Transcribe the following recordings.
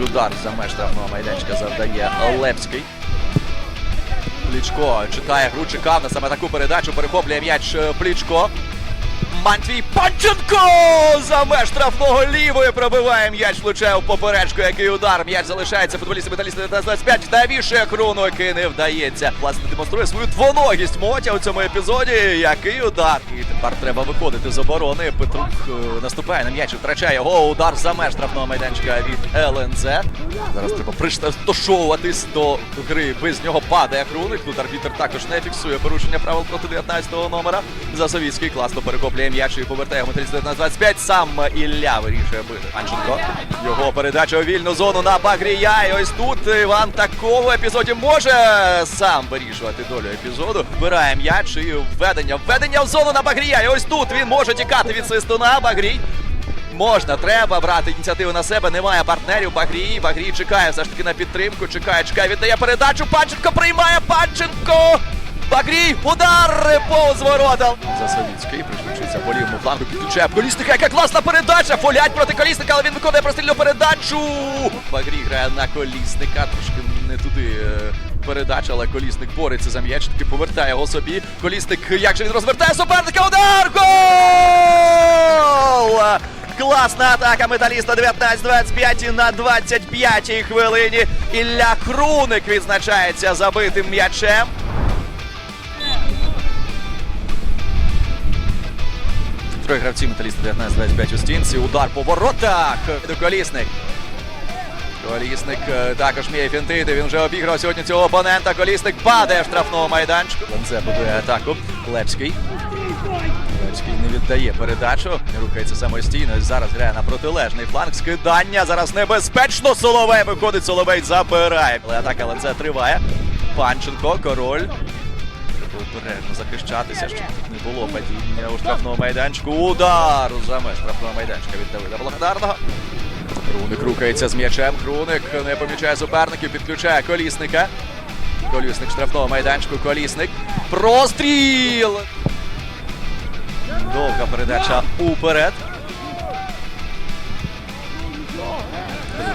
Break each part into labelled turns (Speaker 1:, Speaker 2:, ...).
Speaker 1: удар за меж штрафного майданчика завдає Лепський. Плічко читає гру, чекав на саме таку передачу, перехоплює м'яч е, Плічко. Матвій Панченко за меж штрафного лівої пробиває м'яч, влучає в поперечку, який удар. М'яч залишається футболісти металісти 19-25. Навішує круну, не вдається. Власне демонструє свою двоногість Мотя у цьому епізоді. Який удар. І тепер треба виходити з оборони. Петрук е, наступає на м'яч, втрачає його. Удар за меж штрафного майданчика від ЛНЗ. Зараз треба пристосовуватись до гри. Без нього падає Круник. Тут арбітер також не фіксує порушення правил проти 19-го номера. Засовіцький класно перехоплює м'яч і повертає його металіст 19-25. Сам Ілля вирішує бити. Панченко. Його передача у вільну зону на Багрія. І ось тут Іван такого епізоді може сам вирішувати долю епізоду. Вбирає м'яч і введення. Введення в зону на Багрія. І ось тут він може тікати від свистуна. Багрій. Можна, треба брати ініціативу на себе. Немає партнерів. Багрій. Багрій чекає все ж таки на підтримку. Чекає, чекає, віддає передачу. Панченко приймає Панченко. Багрій, удар повз ворота. Засовіцький пришвидшується по флангу. Підключає колісника. Яка класна передача! Фолять проти колісника, але він виконує прострільну передачу. Багрій грає на колісника. Трошки не туди е, передача, але колісник бореться за м'яч. Таки повертає його собі. Колісник, як же він розвертає суперника. Удар! Гол! Класна атака металіста 19-25 на 25-й хвилині. Ілля Круник відзначається забитим м'ячем. Троє гравців металіста 19-25 у стінці. Удар по воротах. Колісник. Колісник е, також вміє фінтити. Він вже обіграв сьогодні цього опонента. Колісник падає в штрафному майданчику. Ленце будує атаку. Лепський. Лепський не віддає передачу. Рухається самостійно. Зараз грає на протилежний фланг. Скидання. Зараз небезпечно. Соловей виходить. Соловей забирає. Але атака Ленце триває. Панченко, король. Обережно захищатися, щоб тут не було падіння у штрафного майданчику. Удар за меж штрафного майданчика від Давида Благодарного. Круник рухається з м'ячем. Круник не помічає суперників, підключає колісника. Колісник штрафного майданчику. Колісник. Простріл! Довга передача уперед.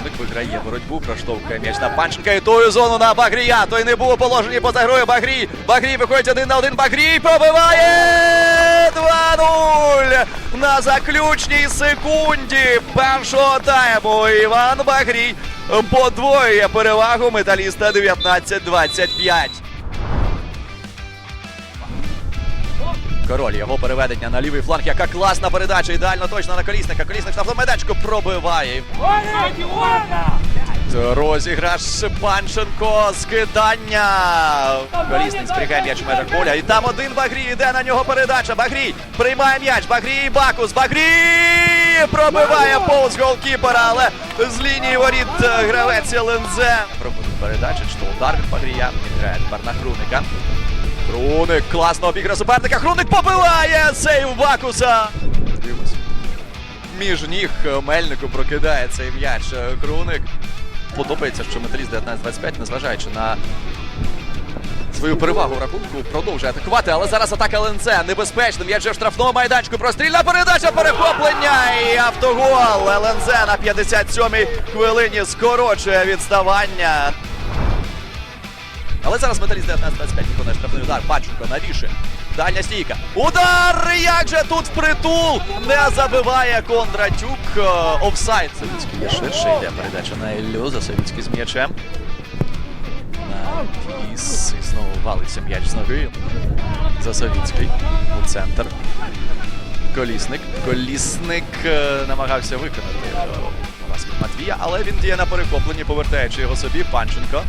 Speaker 1: Круник виграє боротьбу, проштовхує м'яч на Панченка і тою зону на Багрія. Той не був у положенні поза грою Багрій. Багрій виходить один на один. Багрій пробиває 2-0 на заключній секунді першого тайму. Іван Багрій подвоює перевагу металіста 19-25. Король його переведення на лівий фланг. Яка класна передача. Ідеально точно на колісника. Колісник штрафну майданчику пробиває. Розіграш Панченко, скидання. Колісник зберігає м'яч у межах поля. І там один Багрій, іде на нього передача. Багрій приймає м'яч. Багрій Бакус. Багрій пробиває повз голкіпера, але з лінії воріт е, гравець ЛНЗ. Пробує передача, то удар від Багрія. Тепер на Хруника. Хруник класно обіграє суперника. Хруник побиває сейв Бакуса. Між ніг Мельнику прокидає цей м'яч. Хруник. Подобається, що металіст 19-25, незважаючи на свою перевагу в рахунку, продовжує атакувати, але зараз атака ЛНЦ небезпечна. М'яч в штрафному майданчику. Прострільна передача, перехоплення і автогол. ЛНЗ на 57-й хвилині скорочує відставання. Але зараз металіст 19-25 виконує штрафний удар. Панченко навішує. Дальня стійка. Удар! Як же тут впритул! Не забиває Кондратюк. Е, Офсайд. Савіцький є ширше. Йде передача на Іллю. Засавіцький з м'ячем. Навіс. І знову валиться м'яч з ноги. Засавіцький. У центр. Колісник. Колісник е, намагався виконати е, пас Матвія, але він діє на перехопленні, повертаючи його собі. Панченко.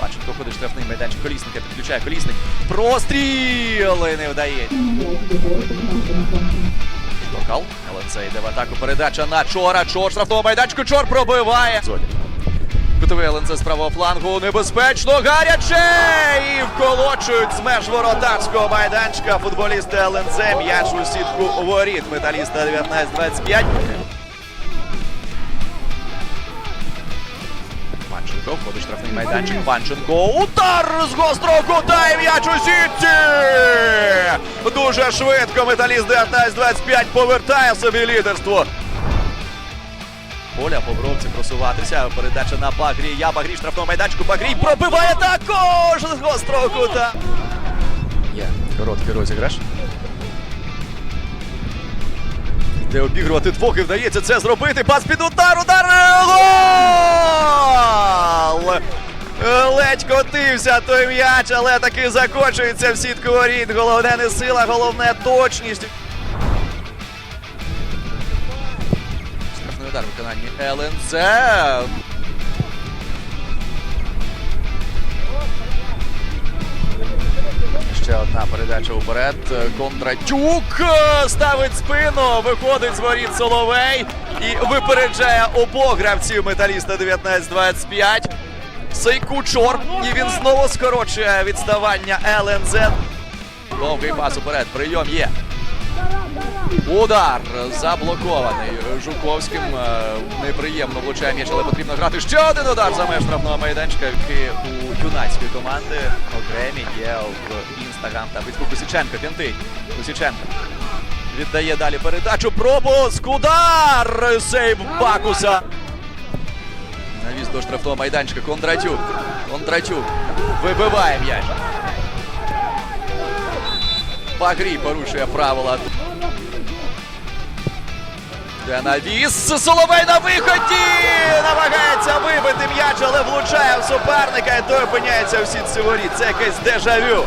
Speaker 1: Панченко ходить штрафний майданчик колісника, підключає колісник. Простріл! І не вдає. Штокал. Але це йде в атаку. Передача на Чора. Чор штрафного майданчику. Чор пробиває. Зоні. Кутовий ЛНЦ з правого флангу. Небезпечно. Гаряче! І вколочують з меж воротарського майданчика. Футболісти ЛНЦ. М'яч у сітку воріт. Металіста 19-25. Панченко входить штрафний майданчик. Панченко. Удар з гострого кута і м'яч у сітці! Дуже швидко металіст 19-25 повертає собі лідерство. поля, Бобровці просуватися. Передача на Багрі. Я Багрій штрафного майданчику. Багрій пробиває також з гострого кута. Є короткий розіграш. Йде обігрувати двох і вдається це зробити. Пас під удар, удар! Гол! Ледь котився той м'яч, але таки закочується в сітку воріт. Головне не сила, головне точність. Штрафний удар виконанні ЛНЗ. Ще одна передача уперед. Кондратюк е, ставить спину, виходить з воріт Соловей і випереджає обох гравців металіста 19-25. Сейкучор. І він знову скорочує відставання ЛНЗ. Довгий пас уперед. Прийом є. Удар заблокований Жуковським. Е, Неприємно влучає м'яч, але потрібно грати. Ще один удар за меж штрафного майданчика, у юнацької команди окремі є в інстаграм та фейсбук Кусіченко. Фінтить. Кусіченко. Віддає далі передачу. Пропуск. Удар! Сейв Бакуса. Навіс до штрафного майданчика. Кондратюк. Кондратюк. Вибиває м'яч. Багрій порушує правила. Де навіс. Соловей на виході! Намагається вибити м'яч, але влучає в суперника і той опиняється в сітці воріт. Це якесь дежавю.